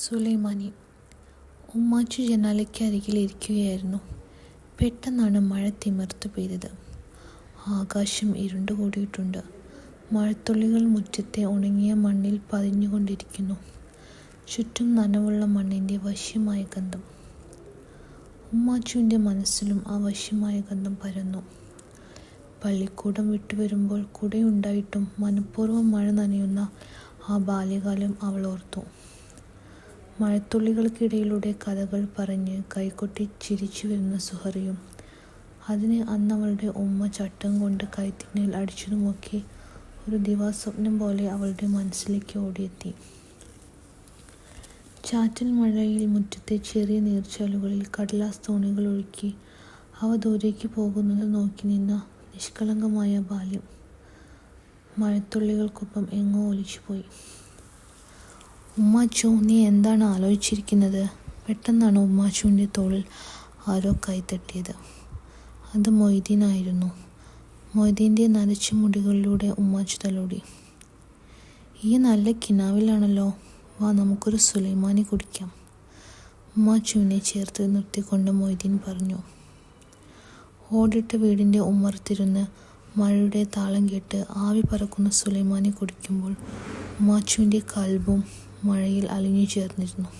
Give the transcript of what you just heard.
സുലൈമാനി ഉമ്മാച്ചു ജനാലയ്ക്കരികിൽ ഇരിക്കുകയായിരുന്നു. പെട്ടെന്നാണ് മഴ തിമിർത്തു പെയ്തത്. ആകാശം ഇരുണ്ടുകൂടിയിട്ടുണ്ട് മഴത്തുള്ളികൾ മുറ്റത്തെ ഉണങ്ങിയ മണ്ണിൽ പതിഞ്ഞുകൊണ്ടിരിക്കുന്നു. ചുറ്റും നനവുള്ള മണ്ണിന്റെ വശ്യമായ ഗന്ധം. ഉമ്മാച്ചുവിന്റെ മനസ്സിലും ആ വശ്യമായ ഗന്ധം പരന്നു. പള്ളിക്കൂടം വിട്ടുവരുമ്പോൾ കുടയുണ്ടായിട്ടും മനഃപൂർവം മഴ നനയുന്ന ആ ബാല്യകാലം അവൾ ഓർത്തു. മഴത്തുള്ളികൾക്കിടയിലൂടെ കഥകൾ പറഞ്ഞ് കൈകൊട്ടി ചിരിച്ചു വരുന്ന സുഹറിയും അതിന് അന്നവളുടെ ഉമ്മ ചട്ടം കൊണ്ട് കൈത്തിങ്ങൽ അടിച്ചതുമൊക്കെ ഒരു ദിവാസ്വപ്നം പോലെ അവളുടെ മനസ്സിലേക്ക് ഓടിയെത്തി. ചാറ്റൽ മഴയിൽ മുറ്റത്തെ ചെറിയ നീർച്ചാലുകളിൽ കടലാസ് തോണികൾ ഒഴുക്കി അവ ദൂരേക്ക് പോകുന്നത് നോക്കി നിന്ന നിഷ്കളങ്കമായ ബാല്യം. മഴത്തുള്ളികൾക്കൊപ്പം എങ്ങോ ഒലിച്ചുപോയി. ഉമ്മാച്ചു നീ എന്താണ് ആലോചിച്ചിരിക്കുന്നത്? പെട്ടെന്നാണ് ഉമ്മാച്ചുവിന്റെ തോളിൽ ആരോ കൈത്തട്ടിയത് അത് മൊയ്തീനായിരുന്നു മൊയ്തീന്റെ നരച്ച മുടികളിലൂടെ ഉമ്മാച്ചു തലോടി. ഈ നല്ല കിനാവിലാണല്ലോ. വാ നമുക്കൊരു സുലൈമാനി കുടിക്കാം. ഉമ്മാച്ചുവിനെ ചേർത്ത് നിർത്തിക്കൊണ്ട് മൊയ്തീൻ പറഞ്ഞു. ഓടിട്ട വീടിന്റെ ഉമ്മർത്തിരുന്ന് മഴയുടെ താളം കേട്ട് ആവി പറക്കുന്ന സുലൈമാനി കുടിക്കുമ്പോൾ ഉമ്മാച്ചുവിന്റെ കൽബും മഴയിൽ അലിഞ്ഞു ചേർന്നിരുന്നു.